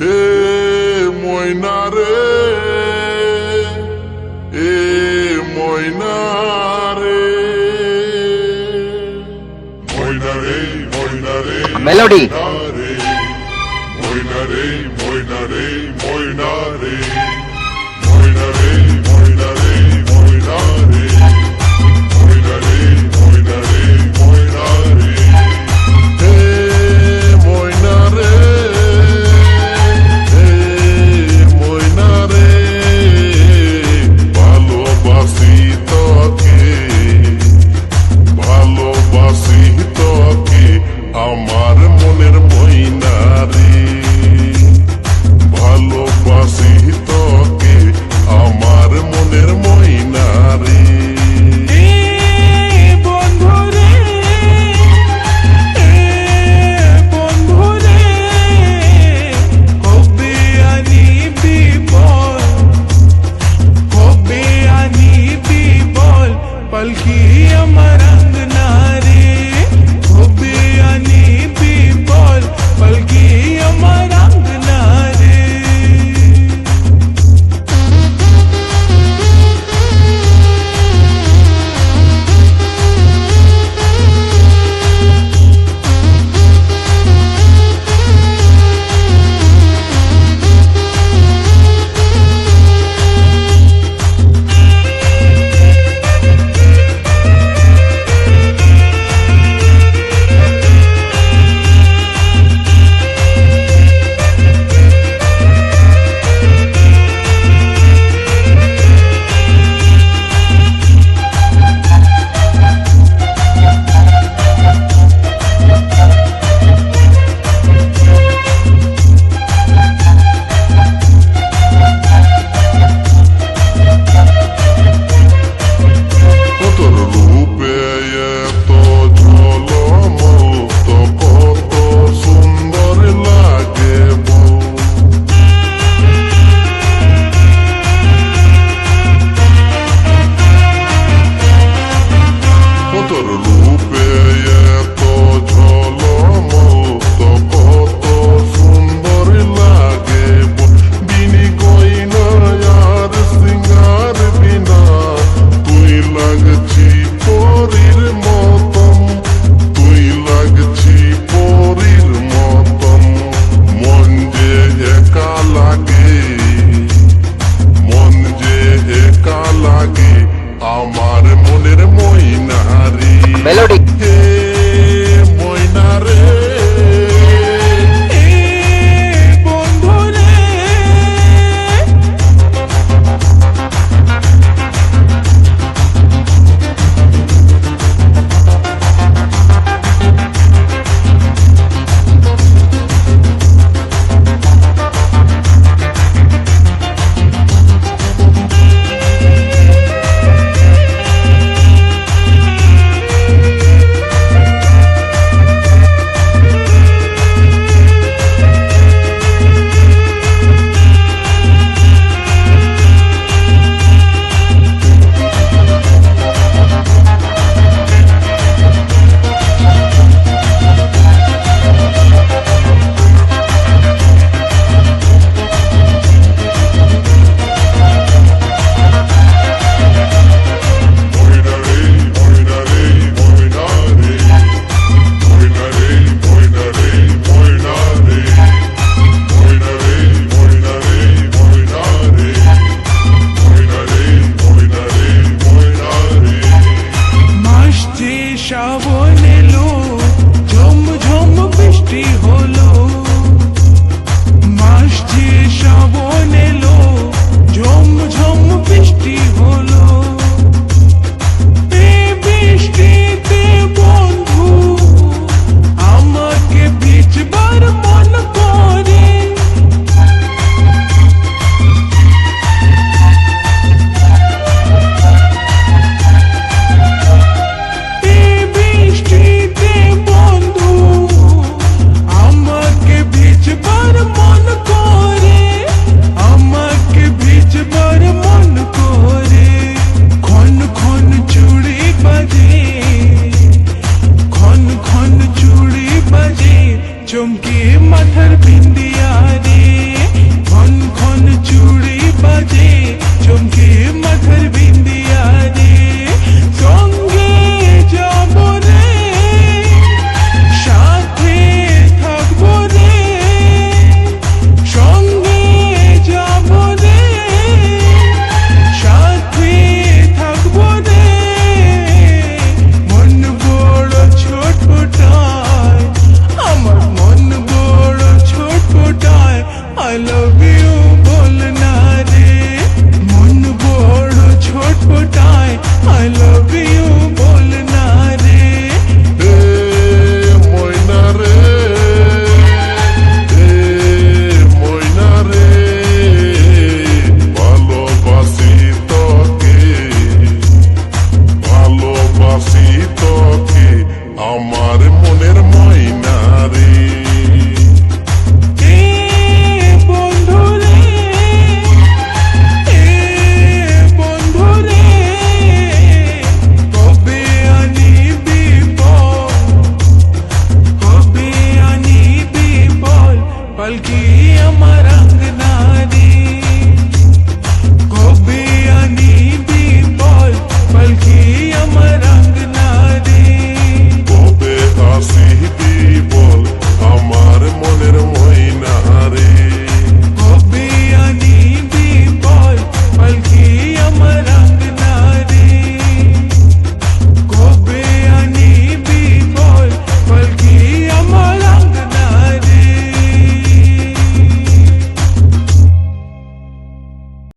এ ময়না রে এ ময়না রে। ময়না রে ময়না রে মেলোডি। ময়না রে ময়না রে ময়না রে ময়না রে। ময়না রে ময়না